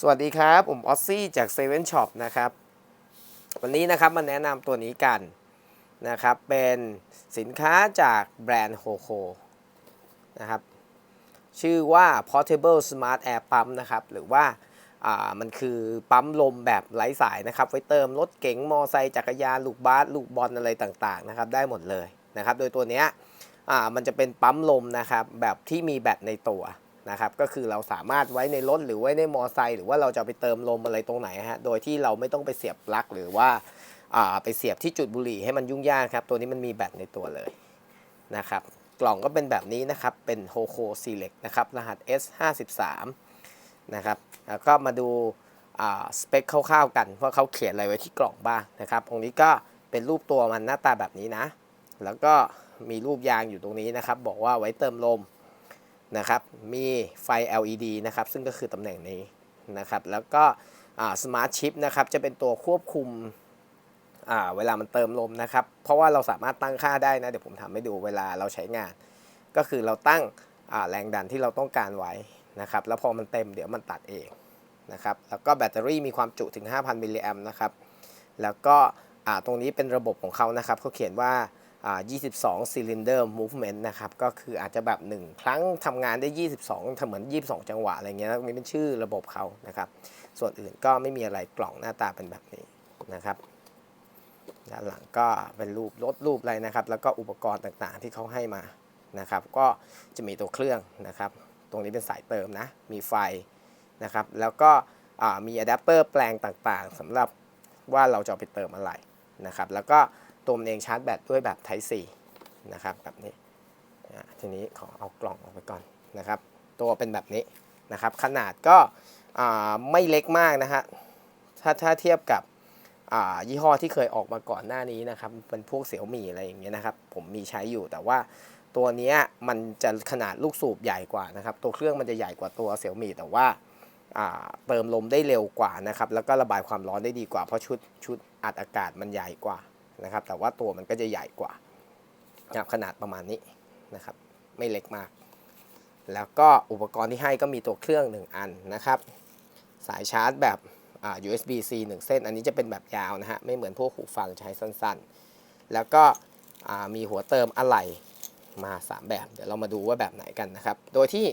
สวัสดีครับ ผมออซซี่จาก7 e เ e ่ Shop นะครับ วันนี้นะครับมาแนะนำตัวนี้กันนะครับ เป็นสินค้าจากแบรนด์โฮโคนะครับ ชื่อว่า Portable Smart Air Pump นะครับ หรือว่าามันคือปั๊มลมแบบไร้สายนะครับ ไว้เติมรถเก๋งมอไซค์จักรยาน ลูกบาสลูกบอลอะไรต่างๆนะครับ ได้หมดเลยนะครับ โดยตัวเนี้ยมันจะเป็นปั๊มลมนะครับ แบบที่มีแบตในตัว นะครับก็คือเราสามารถไว้ในรถหรือไว้ในมอไซค์หรือว่าเราจะไปเติมลมอะไรตรงไหนฮะโดยที่เราไม่ต้องไปเสียบปลั๊กหรือว่าอ่าไปเสียบที่จุดบุหรี่ให้มันยุ่งยากครับ ตัวนี้มันมีแบตในตัวเลยนะครับกล่องก็เป็นแบบนี้นะครับ เป็น Hoco Select นะครับ รหัส S53 นะครับ แล้วก็มาดูสเปคคร่าวๆกันว่าเขาเขียนอะไรไว้ที่กล่องบ้างนะครับ ตรงนี้ก็เป็นรูปตัวมันหน้าตาแบบนี้นะ แล้วก็มีรูปยางอยู่ตรงนี้นะครับ บอกว่าไว้เติมลม นะครับ มีไฟ LED นะครับ ซึ่งก็คือตำแหน่งนี้นะครับ แล้วก็สมาร์ทชิปนะครับ จะเป็นตัวควบคุมเวลามันเติมลมนะครับ เพราะว่าเราสามารถตั้งค่าได้นะ เดี๋ยวผมทำให้ดูเวลาเราใช้งาน ก็คือเราตั้งแรงดันที่เราต้องการไว้นะครับ แล้วพอมันเต็มเดี๋ยวมันตัดเองนะครับ แล้วก็แบตเตอรี่มีความจุถึง 5,000 มิลลิแอมป์นะครับ แล้วก็ตรงนี้เป็นระบบของเขานะครับเขาเขียนว่า 22 cylinder movement นะครับ ก็คืออาจจะแบบ 1 ครั้งทำงานได้ 22ทำเหมือน 22 จังหวะ อะไรเงี้ยแล้วมีเป็นชื่อระบบเขานะครับ ส่วนอื่นก็ไม่มีอะไรกล่องหน้าตาเป็นแบบนี้นะครับ ด้านหลังก็เป็นรูปรถรูปอะไรนะครับ แล้วก็อุปกรณ์ต่างๆที่เขาให้มานะครับ ก็จะมีตัวเครื่องนะครับ ตรงนี้เป็นสายเติมนะ มีไฟนะครับ แล้วก็มีอะแดปเตอร์แปลงต่างๆสำหรับว่าเราจะไปเติมอะไรนะครับ แล้วก็ ตัวมันเองชาร์จแบตด้วยแบบ Type C นะครับแบบนี้ทีนี้ขอเอากล่องออกไปก่อนนะครับ ตัวเป็นแบบนี้นะครับ ขนาดก็ไม่เล็กมากนะฮะถ้าถ้าเทียบกับยี่ห้อที่เคยออกมาก่อนหน้านี้นะครับเป็นพวกเสี่ยวหมี่อะไรอย่างเงี้ยนะครับ ผมมีใช้อยู่แต่ว่าตัวนี้มันจะขนาดลูกสูบใหญ่กว่านะครับ ตัวเครื่องมันจะใหญ่กว่าตัวเสี่ยวหมี่แต่ว่าอ่าเติมลมได้เร็วกว่านะครับ แล้วก็ระบายความร้อนได้ดีกว่าเพราะชุดชุดอัดอากาศมันใหญ่กว่า นะครับ แต่ว่าตัวมันก็จะใหญ่กว่าขนาดประมาณนี้นะครับ ไม่เล็กมาก แล้วก็อุปกรณ์ที่ให้ก็มีตัวเครื่อง 1 อันนะครับ สายชาร์จแบบ USB C 1 เส้น อันนี้จะเป็นแบบยาวนะฮะ ไม่เหมือนพวกหูฟังใช้สั้นๆ แล้วก็มีหัวเติมอะไหล่มา 3 แบบ เดี๋ยวเรามาดูว่าแบบไหนกันนะครับ โดยที่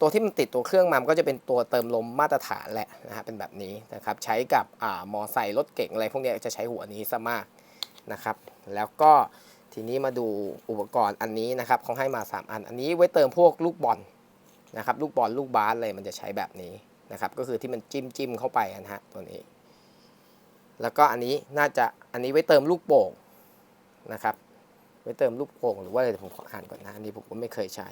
ตัวที่มันติดตัวเครื่องมามันก็จะเป็นตัวเติมลมมาตรฐานแหละนะฮะ เป็นแบบนี้นะครับ ใช้กับอมอไซค์รถเก๋งอะไรพวกนี้จะใช้หัวนี้ซะมาก นะครับ แล้วก็ทีนี้มาดูอุปกรณ์อันนี้นะครับเขาให้มา 3 อัน อันนี้ไว้เติมพวกลูกบอลนะครับ ลูกบอลลูกบาสเลยมันจะใช้แบบนี้นะครับ ก็คือที่มันจิ้มจิ้มเข้าไปนะฮะตัวนี้ แล้วก็อันนี้น่าจะอันนี้ไว้เติมลูกโป่งนะครับ ไว้เติมลูกโป่งหรือว่าอะไรผมขออ่านก่อนนะอันนี้ผมก็ไม่เคยใช้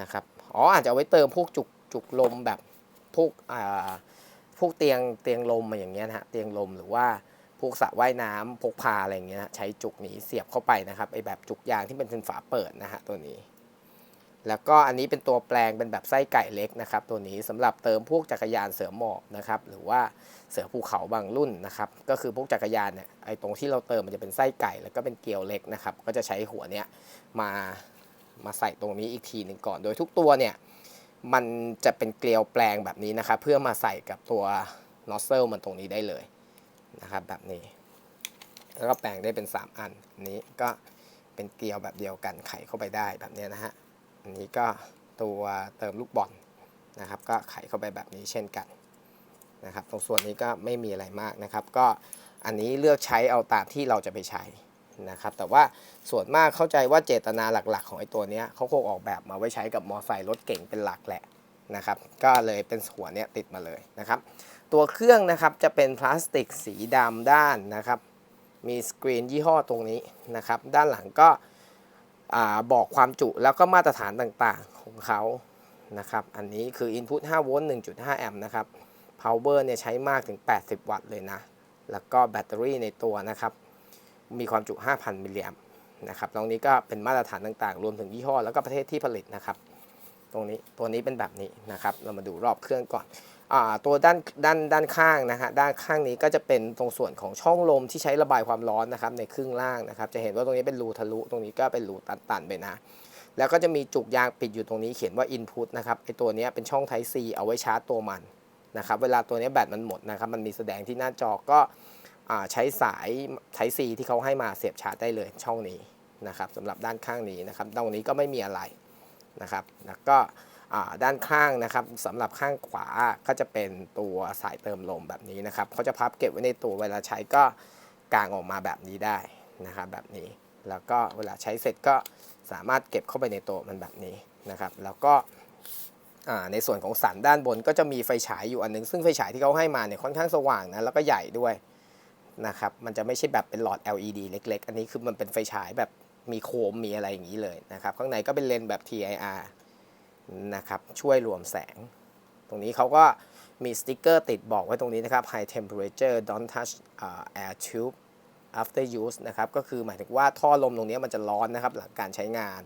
นะครับอ๋ออาจจะเอาไว้เติมพวกจุกจุกลมแบบพวกอ่าพวกเตียงเตียงลมมาอย่างเงี้ยนะฮะเตียงลมหรือว่า พวกสระว่ายน้ำพกพาอะไรเงี้ยนะใช้จุกนี้เสียบเข้าไปนะครับไอแบบจุกยางที่เป็นเป็นฝาเปิดนะฮะตัวนี้ แล้วก็อันนี้เป็นตัวแปลงเป็นแบบไส้ไก่เล็กนะครับ ตัวนี้สำหรับเติมพวกจักรยานเสือหมอบนะครับหรือว่าเสือภูเขาบางรุ่นนะครับก็คือพวกจักรยานเนี่ยไอตรงที่เราเติมมันจะเป็นไส้ไก่แล้วก็เป็นเกลียวเล็กนะครับก็จะใช้หัวเนี้ยมามาใส่ตรงนี้อีกทีหนึ่งก่อนโดยทุกตัวเนี่ยมันจะเป็นเกลียวแปลงแบบนี้นะครับเพื่อมาใส่กับตัวนอสเซลมันตรงนี้ได้เลย นะครับแบบนี้ แล้วก็แปลงได้เป็น3อันอันนี้ก็เป็นเกลียวแบบเดียวกันไขเข้าไปได้แบบนี้นะฮะอันนี้ก็ตัวเติมลูกบอลนะครับ ก็ไขเข้าไปแบบนี้เช่นกันนะครับ ตรงส่วนนี้ก็ไม่มีอะไรมากนะครับ ก็อันนี้เลือกใช้เอาตามที่เราจะไปใช้นะครับ แต่ว่าส่วนมากเข้าใจว่าเจตนาหลักๆ ของไอ้ตัวนี้เขาคงออกแบบมาไว้ใช้กับมอไซค์รถเก่งเป็นหลักแหละนะครับ ก็เลยเป็นหัวเนี้ยติดมาเลยนะครับ ตัวเครื่องนะครับจะเป็นพลาสติกสีดำด้านนะครับ มีสกรีนยี่ห้อตรงนี้นะครับ ด้านหลังก็อบอกความจุแล้วก็มาตรฐานต่างๆของเขานะครับ อันนี้คือ Input 5 โวลต์ 1.5 แอมป์นะครับ Power เนี่ยใช้มากถึง 80 วัตต์เลยนะ แล้วก็แบตเตอรี่ในตัวนะครับ มีความจุ 5,000 มิลลิแอมป์นะครับตรงนี้ก็เป็นมาตรฐานต่างๆ รวมถึงยี่ห้อ แล้วก็ประเทศที่ผลิตนะครับ ตรงนี้ตัวนี้เป็นแบบนี้นะครับ เรามาดูรอบเครื่องก่อน ตัวด้านด้านด้านข้างนะฮะด้านข้างนี้ก็จะเป็นตรงส่วนของช่องลมที่ใช้ระบายความร้อนนะครับในครึ่งล่างนะครับ จะเห็นว่าตรงนี้เป็นรูทะลุตรงนี้ก็เป็นรูตันๆไปนะ แล้วก็จะมีจุกยางปิดอยู่ตรงนี้เขียนว่า Input นะครับไอตัวนี้เป็นช่อง Type C เอาไว้ชาร์จตัวมันนะครับเวลาตัวนี้แบตมันหมดนะครับมันมีแสดงที่หน้าจอก็ใช้สายใช้ซีที่เขาให้มาเสียบชาร์จได้เลยช่องนี้นะครับสำหรับด้านข้างนี้นะครับตรงนี้ก็ไม่มีอะไรนะครับแล้วก็ ด้านข้างนะครับสำหรับข้างขวาก็จะเป็นตัวสายเติมลมแบบนี้นะครับเขาจะพับเก็บไว้ในตัวเวลาใช้ก็กางออกมาแบบนี้ได้นะครับแบบนี้แล้วก็เวลาใช้เสร็จก็สามารถเก็บเข้าไปในตัวมันแบบนี้นะครับ แล้วก็ในส่วนของสันด้านบนก็จะมีไฟฉายอยู่อันหนึง ซึ่งไฟฉายที่เขาให้มาเนี่ยค่อนข้างสว่างนะแล้วก็ใหญ่ด้วยนะครับมันจะไม่ใช่แบบเป็นหลอด LED เล็ก ๆ อันนี้คือมันเป็นไฟฉายแบบมีโคมมีอะไรอย่างนี้เลยนะครับ ข้างในก็เป็นเลนส์แบบ TIR นะครับช่วยรวมแสง ตรงนี้เขาก็มีสติกเกอร์ติดบอกไว้ตรงนี้นะครับ High temperature don't touch uh, air tube after use นะครับก็คือหมายถึงว่าท่อลมตรงนี้มันจะร้อนนะครับหลังการใช้งาน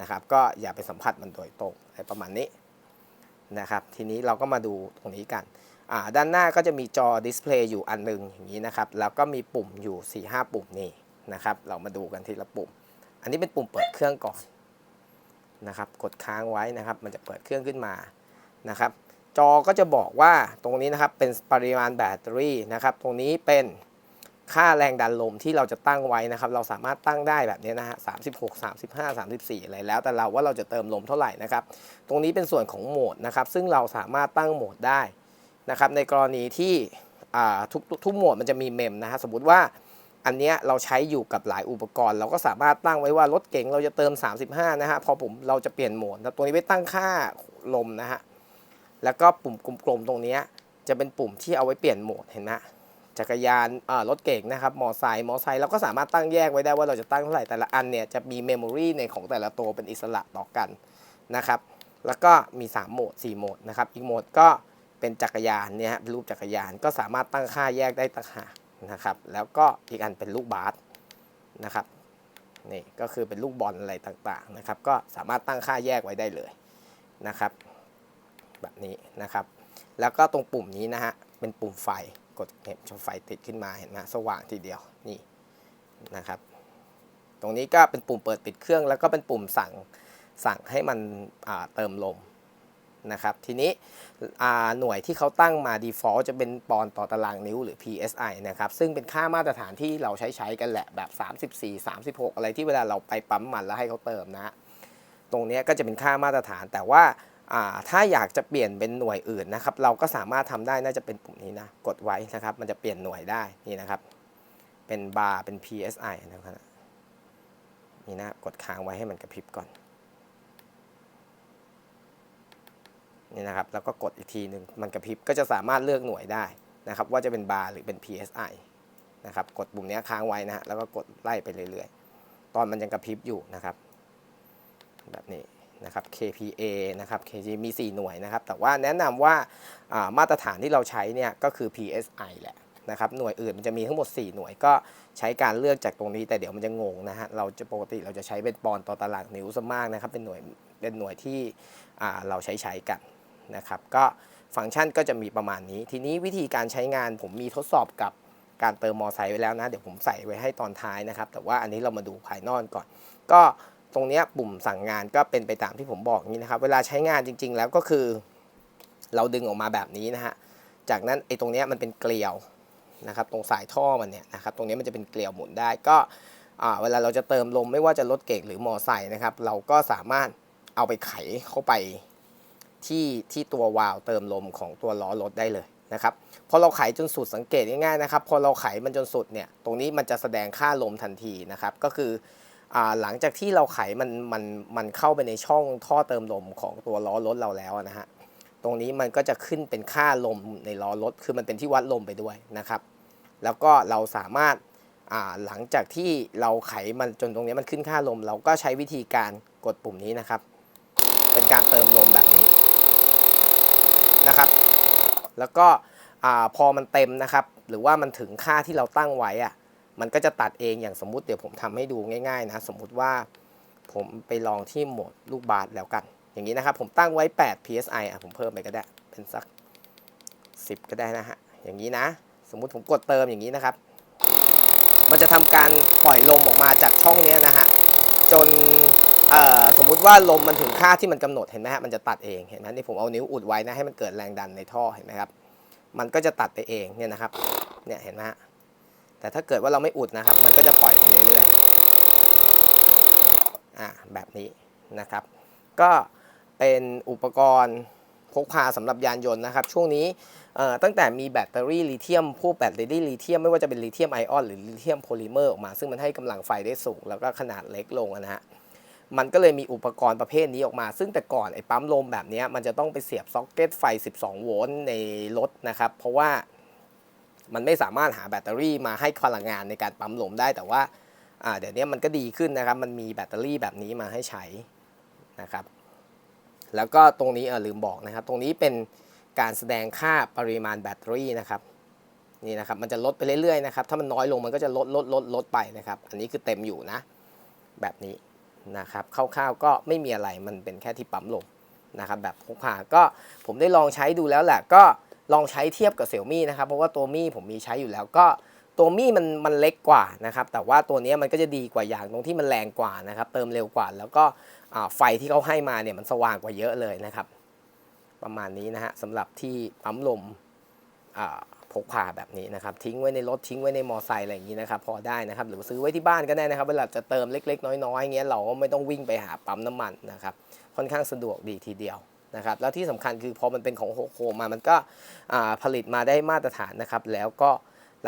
นะครับ ก็อย่าไปสัมผัสมันโดยตรงอะไรประมาณนี้นะครับ ทีนี้เราก็มาดูตรงนี้กัน ด้านหน้าก็จะมีจอดิสเพลย์อยู่อันหนึงอย่างนี้นะครับ แล้วก็มีปุ่มอยู่ 4-5 ปุ่มนี่นะครับ เรามาดูกันทีละปุ่ม อันนี้เป็นปุ่มเปิดเครื่องก่อน นะครับกดค้างไว้นะครับ มันจะเปิดเครื่องขึ้นมานะครับ จอก็จะบอกว่าตรงนี้นะครับเป็นปริมาณแบตเตอรี่นะครับ ตรงนี้เป็นค่าแรงดันลมที่เราจะตั้งไว้นะครับ เราสามารถตั้งได้แบบนี้นะฮะ36 35 34อะไรแล้ว แต่เราว่าเราจะเติมลมเท่าไหร่นะครับ ตรงนี้เป็นส่วนของโหมดนะครับ ซึ่งเราสามารถตั้งโหมดได้นะครับ ในกรณีที่ทุกทุกโหมดมันจะมีเมมนะฮะ สมมติว่า อันเนี้ยเราใช้อยู่กับหลายอุปกรณ์ เราก็สามารถตั้งไว้ว่ารถเก๋งเราจะเติม 35 นะฮะ พอผมเราจะเปลี่ยนโหมดตัวนี้ไปตั้งค่าลมนะฮะ แล้วก็ปุ่มกลมๆตรงนี้จะเป็นปุ่มที่เอาไว้เปลี่ยนโหมดเห็นไหมจักรยานรถเก่งนะครับ มอไซค์ มอไซค์เราก็สามารถตั้งแยกไว้ได้ว่าเราจะตั้งเท่าไหร่ แต่ละอันเนี่ยจะมีเมมโมรีในของแต่ละตัวเป็นอิสระต่อกันนะครับ แล้วก็มี 3 โหมด 4 โหมดนะครับ อีกโหมดก็เป็นจักรยานเนี่ยฮะรูปจักรยานก็สามารถตั้งค่าแยกได้ต่างหาก นะครับ แล้วก็อีกอันเป็นลูกบาสนะครับนี่ก็คือเป็นลูกบอลอะไรต่างๆนะครับ ก็สามารถตั้งค่าแยกไว้ได้เลยนะครับ แบบนี้นะครับ แล้วก็ตรงปุ่มนี้นะฮะเป็นปุ่มไฟกดเห็นชมไฟติดขึ้นมาเห็นไหมสว่างทีเดียวนี่นะครับ ตรงนี้ก็เป็นปุ่มเปิดปิดเครื่อง แล้วก็เป็นปุ่มสั่งสั่งให้มันเติมลม นะครับ ทีนี้หน่วยที่เขาตั้งมา default จะเป็นปอนด์ต่อตารางนิ้วหรือ psi นะครับ ซึ่งเป็นค่ามาตรฐานที่เราใช้ใช้กันแหละแบบ 34 36 อะไรที่เวลาเราไปปั๊มมันแล้วให้เขาเติมนะ ตรงนี้ก็จะเป็นค่ามาตรฐาน แต่ว่าอ่าถ้าอยากจะเปลี่ยนเป็นหน่วยอื่นนะครับ เราก็สามารถทำได้น่าจะเป็นปุ่มนี้นะ กดไว้นะครับ มันจะเปลี่ยนหน่วยได้นี่นะครับ เป็นบาร์เป็น psi นะครับนี่นะกดค้างไว้ให้มันกระพริบก่อน นี่นะครับแล้วก็กดอีกทีหนึ่งมันกระพริบก็จะสามารถเลือกหน่วยได้นะครับ ว่าจะเป็นบาร์หรือเป็น psi นะครับกดปุ่มนี้ค้างไว้นะฮะแล้วก็กดไล่ไปเรื่อยๆ ตอนมันยังกระพริบอยู่นะครับ แบบนี้นะครับ KPA นะครับ KG มี 4 หน่วยนะครับ แต่ว่าแนะนำว่าามาตรฐานที่เราใช้เนี่ยก็คือ PSI แหละนะครับหน่วยอื่นมันจะมีทั้งหมด 4 หน่วยก็ใช้การเลือกจากตรงนี้แต่เดี๋ยวมันจะงงนะฮะเราจะปกติเราจะใช้เป็นปอนด์ต่อตารางนิ้วซะมากนะครับเป็นหน่วยเป็นหน่วยที่เราใช้ใช้กัน นะครับก็ฟังก์ชันก็จะมีประมาณนี้ ทีนี้วิธีการใช้งานผมมีทดสอบกับการเติมมอไซค์ไว้แล้วนะ เดี๋ยวผมใส่ไว้ให้ตอนท้ายนะครับ แต่ว่าอันนี้เรามาดูภายนอกก่อน ก็ตรงนี้ปุ่มสั่งงานก็เป็นไปตามที่ผมบอกนี้นะครับ เวลาใช้งานจริง ๆ แล้วก็คือ เราดึงออกมาแบบนี้นะฮะจากนั้นไอ้ตรงนี้มันเป็นเกลียวนะครับ ตรงสายท่อมันเนี่ยนะครับ ตรงนี้มันจะเป็นเกลียวหมุนได้ก็เวลาเราจะเติมลมไม่ว่าจะรถเก่งหรือมอไซค์นะครับ เราก็สามารถเอาไปไขเข้าไป ที่ที่ตัววาล์วเติมลมของตัวล้อรถได้เลยนะครับพอเราไขจนสุดสังเกตง่ายๆนะครับ พอเราไขมันจนสุดเนี่ยตรงนี้มันจะแสดงค่าลมทันทีนะครับ ก็คืออหลังจากที่เราไขมันมันมันเข้าไปในช่องท่อเติมลมของตัวล้อรถเราแล้วนะฮะตรงนี้มันก็จะขึ้นเป็นค่าลมในล้อรถคือมันเป็นที่วัดลมไปด้วยนะครับ แล้วก็เราสามารถหลังจากที่เราไขมันจนตรงนี้มันขึ้นค่าลม เราก็ใช้วิธีการกดปุ่มนี้นะครับ เป็นการเติมลมแบบนี้ นะครับ แล้วก็พอมันเต็มนะครับ หรือว่ามันถึงค่าที่เราตั้งไว้อะมันก็จะตัดเองอย่างสมมุติเดี๋ยวผมทำให้ดูง่ายๆนะสมมุติว่าผมไปลองที่โหมดลูกบาสแล้วกัน อย่างนี้นะครับ ผมตั้งไว้ 8 psi อะผมเพิ่มไปก็ได้ เป็นสัก 10 ก็ได้นะฮะอย่างนี้นะ สมมุติผมกดเติมอย่างนี้นะครับ มันจะทำการปล่อยลมออกมาจากช่องเนี้ยนะฮะจน สมมุติว่าลมมันถึงค่าที่มันกำหนดเห็นไหมฮะมันจะตัดเองเห็นไหมนี่ผมเอานิ้วอุดไว้นะให้มันเกิดแรงดันในท่อเห็นไหมครับมันก็จะตัดไปเองเนี่ยนะครับเนี่ยเห็นไหมฮะแต่ถ้าเกิดว่าเราไม่อุดนะครับ มันก็จะปล่อยไปเรื่อยๆอ่าแบบนี้นะครับ ก็เป็นอุปกรณ์พกพาสำหรับยานยนต์นะครับ ช่วงนี้ตั้งแต่มีแบตเตอรี่ลิเธียมพวกแบตเตอรี่ลิเธียมไม่ว่าจะเป็นลิเธียมไอออนหรือลิเธียมโพลิเมอร์ออกมา ซึ่งมันให้กำลังไฟได้สูงแล้วก็ขนาดเล็กลงนะฮะ มันก็เลยมีอุปกรณ์ประเภทนี้ออกมา ซึ่งแต่ก่อนไอ้ปั๊มลมแบบนี้มันจะต้องไปเสียบซ็อกเก็ตไฟ 12 โวลต์ในรถนะครับ เพราะว่ามันไม่สามารถหาแบตเตอรี่มาให้พลังงานในการปั๊มลมได้แต่ว่าอ่าเดี๋ยวนี้มันก็ดีขึ้นนะครับ มันมีแบตเตอรี่แบบนี้มาให้ใช้นะครับ แล้วก็ตรงนี้เออลืมบอกนะครับ ตรงนี้เป็นการแสดงค่าปริมาณแบตเตอรี่นะครับนี่นะครับ มันจะลดไปเรื่อยๆนะครับ ถ้ามันน้อยลงมันก็จะลดลดลดลดไปนะครับ อันนี้คือเต็มอยู่นะ แบบนี้ นะครับคร่าวๆก็ไม่มีอะไรมันเป็นแค่ที่ปั๊มลมนะครับแบบพกพาก็ผมได้ลองใช้ดูแล้วแหละก็ลองใช้เทียบกับเซี่ยมี่นะครับเพราะว่าตัวมี่ผมมีใช้อยู่แล้วก็ตัวมี่มันมันเล็กกว่านะครับแต่ว่าตัวนี้มันก็จะดีกว่าอย่างตรงที่มันแรงกว่านะครับเติมเร็วกว่า แล้วก็ไฟที่เขาให้มาเนี่ยมันสว่างกว่าเยอะเลยนะครับ ประมาณนี้นะฮะสำหรับที่ปั๊มลมอ่า พกพาแบบนี้นะครับทิ้งไว้ในรถทิ้งไว้ในมอไซค์อะไรอย่างนี้นะครับพอได้นะครับหรือซื้อไว้ที่บ้านก็ได้นะครับเวลาจะเติมเล็ก ๆ น้อยๆอย่างเงี้ยเราก็ไม่ต้องวิ่งไปหาปั๊มน้ำมันนะครับค่อนข้างสะดวกดีทีเดียวนะครับแล้วที่สำคัญคือพอมันเป็นของโฮโคมามันก็ผลิตมาได้มาตรฐานนะครับ แล้วก็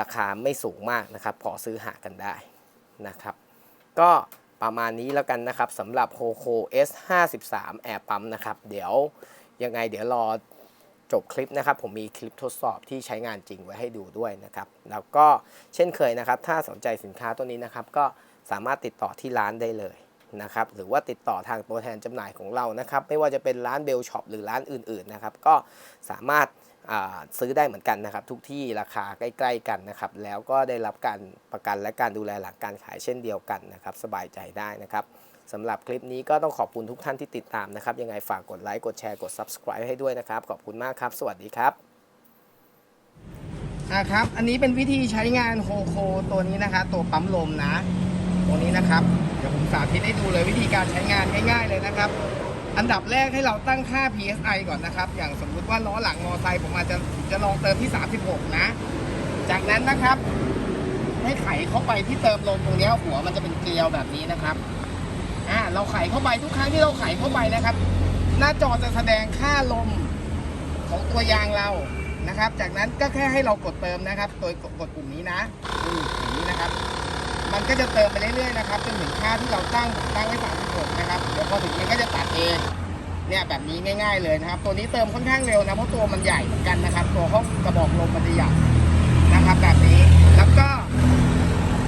ราคาไม่สูงมากนะครับ พอซื้อหากันได้นะครับ ก็ประมาณนี้แล้วกันนะครับสำหรับ h o c o S53 Air Pump นะครับ เดี๋ยวยังไงเดี๋ยวรอ จบคลิปนะครับ ผมมีคลิปทดสอบที่ใช้งานจริงไว้ให้ดูด้วยนะครับ แล้วก็เช่นเคยนะครับ ถ้าสนใจสินค้าตัวนี้นะครับ ก็สามารถติดต่อที่ร้านได้เลยนะครับ หรือว่าติดต่อทางตัวแทนจำหน่ายของเรานะครับ ไม่ว่าจะเป็นร้านเบลช็อปหรือร้านอื่นๆนะครับ ก็สามารถซื้อได้เหมือนกันนะครับ ทุกที่ราคาใกล้ๆกันนะครับ แล้วก็ได้รับการประกันและการดูแลหลังการขายเช่นเดียวกันนะครับ สบายใจได้นะครับ สำหรับคลิปนี้ก็ต้องขอบคุณทุกท่านที่ติดตามนะครับ ยังไงฝากกดไลค์กดแชร์กด subscribe ให้ด้วยนะครับ ขอบคุณมากครับ สวัสดีครับนะครับ อันนี้เป็นวิธีใช้งานโฮโคตัวนี้นะครับตัวปั๊มลมนะ ตัวนี้นะครับ เดี๋ยวผมสาธิตให้ดูเลยวิธีการใช้งานง่ายๆเลยนะครับ อันดับแรกให้เราตั้งค่า PSI ก่อนนะครับ อย่างสมมุติว่าล้อหลังมอไซค์ผมอาจจะจะลองเติมที่ 36 นะ จากนั้นนะครับ ให้ไขเข้าไปที่เติมลมตรงเนี้ยหัวมันจะเป็นเกลียวแบบนี้นะครับ อ่าเราไขเข้าไปทุกครั้งที่เราไขเข้าไปนะครับ หน้าจอจะแสดงค่าลมของตัวยางเรานะครับ จากนั้นก็แค่ให้เรากดเติมนะครับ โดยกดปุ่มนี้นะอืมอย่างนี้นะครับ มันก็จะเติมไปเรื่อยๆนะครับจนถึงค่าที่เราตั้งตั้งไว้36นะครับเดี๋ยวพอถึงมันก็จะตัดเองเนี่ยแบบนี้ง่าย ๆเลยนะครับ ตัวนี้เติมค่อนข้างเร็วนะเพราะตัวมันใหญ่เหมือนกันนะครับ ตัวห้องกระบอกลมมันจะใหญ่นะครับ แบบนี้แล้วก็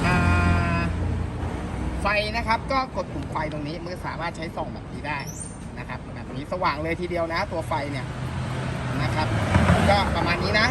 อ่า ไฟนะครับ ก็กดปุ่มไฟตรงนี้มันสามารถใช้ส่องแบบนี้ได้นะครับแบบนี้สว่างเลยทีเดียวนะ ตัวไฟเนี่ยนะครับ ก็ประมาณนี้นะ